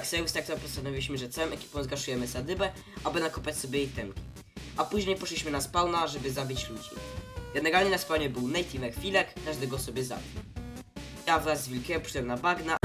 jak serwis, tak to postanowiliśmy, że całą ekipą zgaszujemy sadybę, aby nakopać sobie itemki. A później poszliśmy na spawna, żeby zabić ludzi. Generalnie na spawnie był Nate i Merfilek, każdego sobie zabił. Ja wraz z Wilkiem przyszedłem na bagna,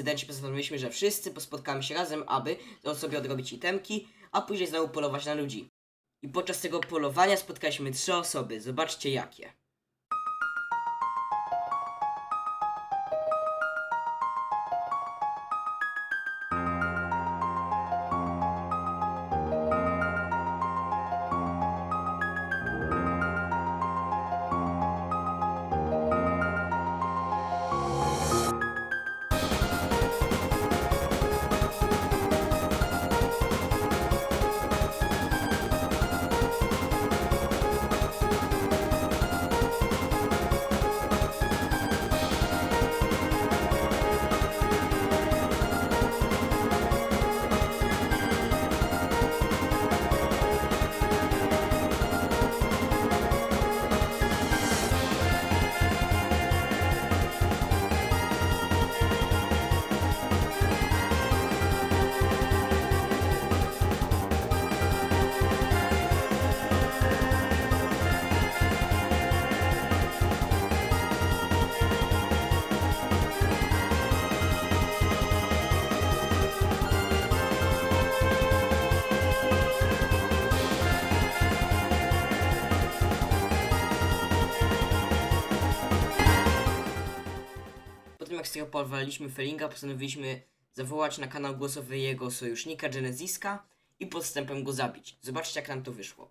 Incydencie postanowiliśmy, że wszyscy spotkamy się razem, aby sobie odrobić itemki, a później znowu polować na ludzi. I podczas tego polowania spotkaliśmy trzy osoby. Zobaczcie jakie. Porwaliśmy Felinga, postanowiliśmy zawołać na kanał głosowy jego sojusznika Genesiska i podstępem go zabić. Zobaczcie jak nam to wyszło.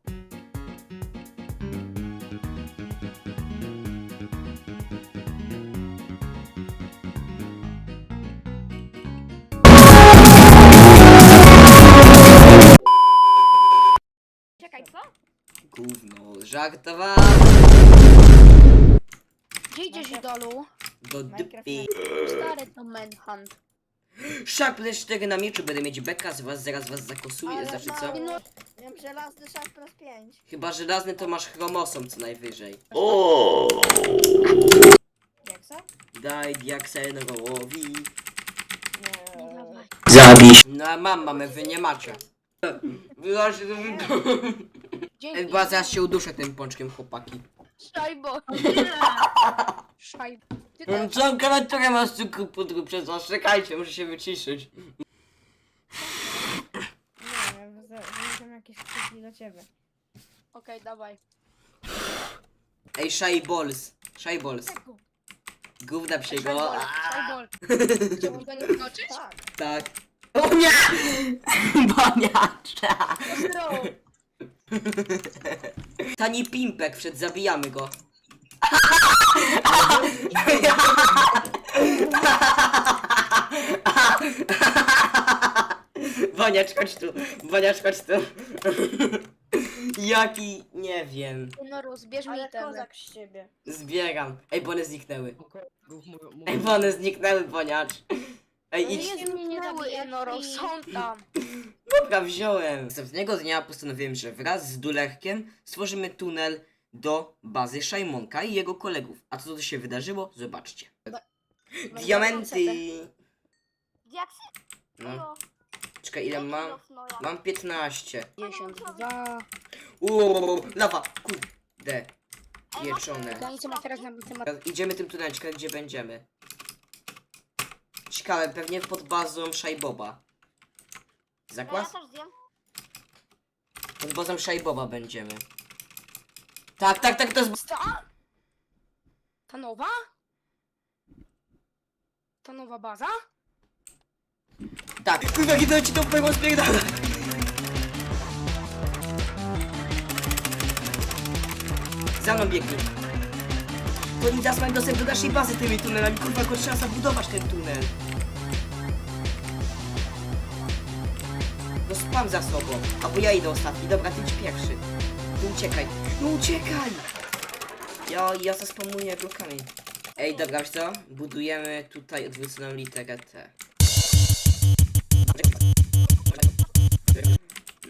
Czekaj, co? Gówno, żartowałem Gdzie idziesz idolu? Do dupy. Stary to manhunt. Sharp 4 na mieczu, będę mieć beka, z was zaraz was zakosuję, Ale znaczy co? No, Miałem żelazny szaf plus 5. Chyba żelazny to masz chromosom co najwyżej. Jak co? Daj diaksenowołowi. Nie. Zabisz. No a mam, mamy, wy nie macie. Wyłaź Dzięki. Chyba zaraz się uduszę tym pączkiem, chłopaki. Szajbo. Szajbo. Co klawiaturę masz cukru pudru przez was? Czekajcie, muszę się wyciszyć. Nie wiem, znalazłem jakieś krzyki do ciebie. Okej, dawaj. Ej, Shy Balls. Shy Balls. Gówna psiego. Szajbol. Chciałbym go nie skoczyć? Tak. Tak. O nie! Boniacza! Tani pimpek, przed zabijamy go. Boniacz, chodź tu. Boniacz, chodź tu. Jaki, nie wiem. No rozbierz mi Ale ten. kozak z ciebie. Zbieram. Ej, bo one zniknęły. Ej, bo one zniknęły, boniacz. Ej, No idź. nie zmieniały Enoro, są tam. Dobra, wziąłem. Następnego dnia postanowiłem, że wraz z Dulerkiem stworzymy tunel do bazy Szajmonka i jego kolegów. A co tu się wydarzyło? Zobaczcie. Diamenty! Diaksy? No, czekaj, ile mam? Mam 15. 52. Uuu, lawa! Kurde. Pieczone. Granicę ma teraz na temat. Teraz Idziemy tym tunelem, ciekawe gdzie będziemy. Ciekawe, pewnie pod bazą Szajboba. Ja Zakład? też zjem. Pod bazą Szajboba będziemy. Tak, tak, tak, to jest... Co? Ta nowa? Ta nowa baza? Tak, kurwa, idę ci tą pewną spierdolę. Za mną biegnie. To nie teraz mają dostęp do naszej bazy tymi tunelami, kurwa, tylko trzeba zabudować ten tunel. No spam za sobą, albo ja idę ostatni, dobra, ty idź pierwszy. Ty uciekaj. No uciekaj! Ja, ja zaspamuję blokami. Ej, dobra, wiesz co? Budujemy tutaj odwróconą literę T.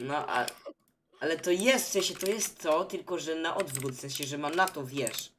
No, a... Ale to jest, w sensie to jest to, tylko że na odwrót, w sensie, że ma na to wiersz.